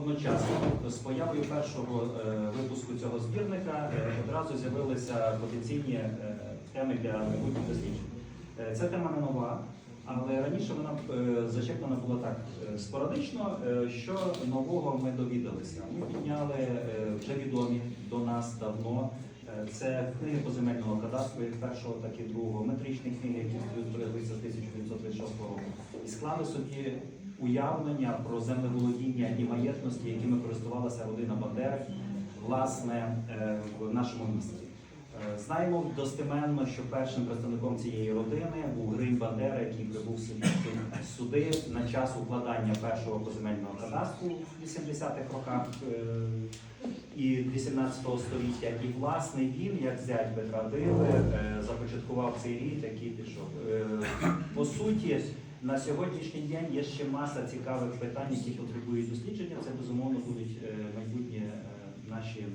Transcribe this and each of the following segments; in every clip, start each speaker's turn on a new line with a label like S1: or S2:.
S1: одночасно з появою першого е, випуску цього збірника е, одразу з'явилися потенційні е, теми для майбутніх досліджень. Ця тема не нова, але раніше вона зачеплена була так спорадично. Що нового ми довідалися? Ми підняли вже відомі до нас давно. Це книги поземельного кадастру, як першого, так і другого, метричні книги, які збереглися з 1936 року, і склали собі уявлення про землеволодіння і маєтності, якими користувалася родина Бандери, власне, е, в нашому місті. Е, Знаємо достеменно, що першим представником цієї родини був Гринь Бандера, який прибув сюди на час укладання першого поземельного кадастру в 80-х роках е, і 18 століття. І власне він, як зять Петра Диви, започаткував цей рід, який пішов. По суті, на сьогоднішній день є ще маса цікавих питань, які потребують дослідження. Це безумовно будуть е, майбутні е, наші.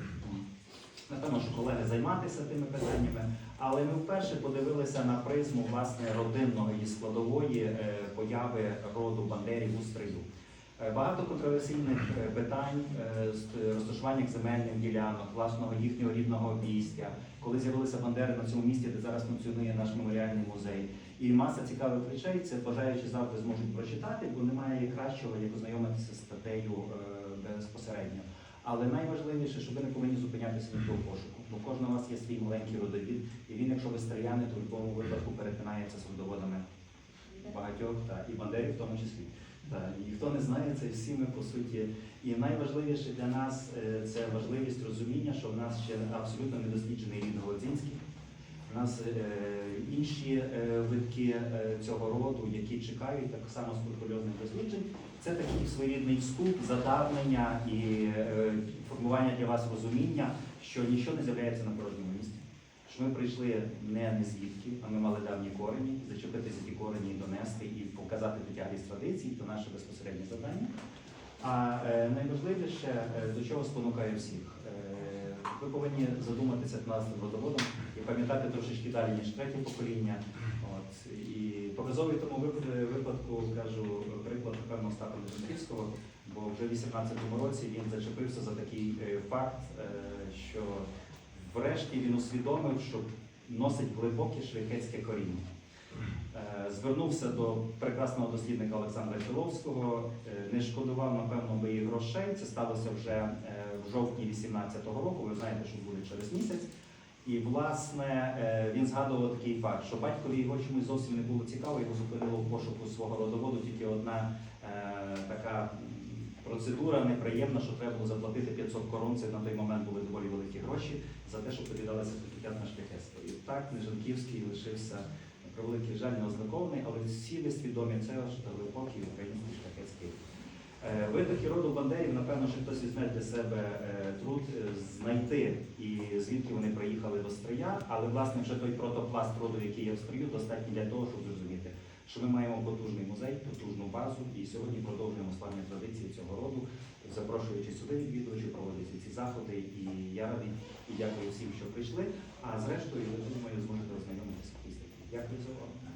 S1: Напевно, що колеги займатися тими питаннями, але ми вперше подивилися на призму власне родинної складової е, появи роду Бандерів у стрию. Е, Багато контроверсійних е, питань е, розташування земельних ділянок, власного їхнього рідного обійстя, коли з'явилися бандери на цьому місці, де зараз функціонує наш меморіальний музей. І маса цікавих речей, це бажаючи завтра зможуть прочитати, бо немає кращого, як ознайомитися з статтею безпосередньо. Але найважливіше, що ви не повинні зупинятися від того пошуку, бо кожен у вас є свій маленький родовід, і він, якщо ви стріляни, то в будь-якому випадку перетинається з родоводами багатьох та і бандерів в тому числі. Та, і хто не знає, це всі ми по суті. І найважливіше для нас е, це важливість розуміння, що в нас ще абсолютно недосліджений рід Голодзінський. У нас е, інші е, витки цього роду, які чекають так само скрупульозних досліджень. Це такий своєрідний вступ, задавлення і формування для вас розуміння, що нічого не з'являється на порожньому місці. Що ми прийшли не, звідки, а ми мали давні корені, зачепитися ті корені показати дотяглість традицій, то наше безпосереднє завдання. А е, найважливіше, е, до чого спонукаю всіх. Е, ви повинні задуматися над родоводом і пам'ятати трошечки далі, ніж третє покоління. От. І показовий тому випадку кажу приклад, напевно, Остапа Дмитрівського, бо вже в 18-му році він зачепився за такий факт, що врешті він усвідомив, що носить глибоке шляхетське коріння. Е, Звернувся до прекрасного дослідника Олександра Чоловського, е, не шкодував, напевно, би і грошей. Це сталося вже е, в жовтні 18-го року. Ви знаєте, що буде через місяць. І власне він згадував такий факт, що батькові його чомусь зовсім не було цікаво, його зупинило в пошуку свого родоводу тільки одна така процедура неприємна, що треба було заплатити 500 корон. Це на той момент були доволі великі гроші за те, тобі дали сертифікат на шляхетство. І так Нежанківський лишився на превеликий жаль неознакований, але всі ви свідомі це ж глибокий український шляхетський. Е, роду Бандерів, напевно, що хтось візьме для себе е, труд е, знайти і звідки вони приїхали до Стрия, але власне вже той протопласт роду, який є в Стрию, достатній для того, щоб зрозуміти, що ми маємо потужний музей, потужну базу, і сьогодні продовжуємо славні традиції цього роду, запрошуючи сюди відвідувачів, проводити ці заходи. І я радий і дякую всім, що прийшли. А зрештою, я думаю, зможете ознайомитися в Дякую за увагу.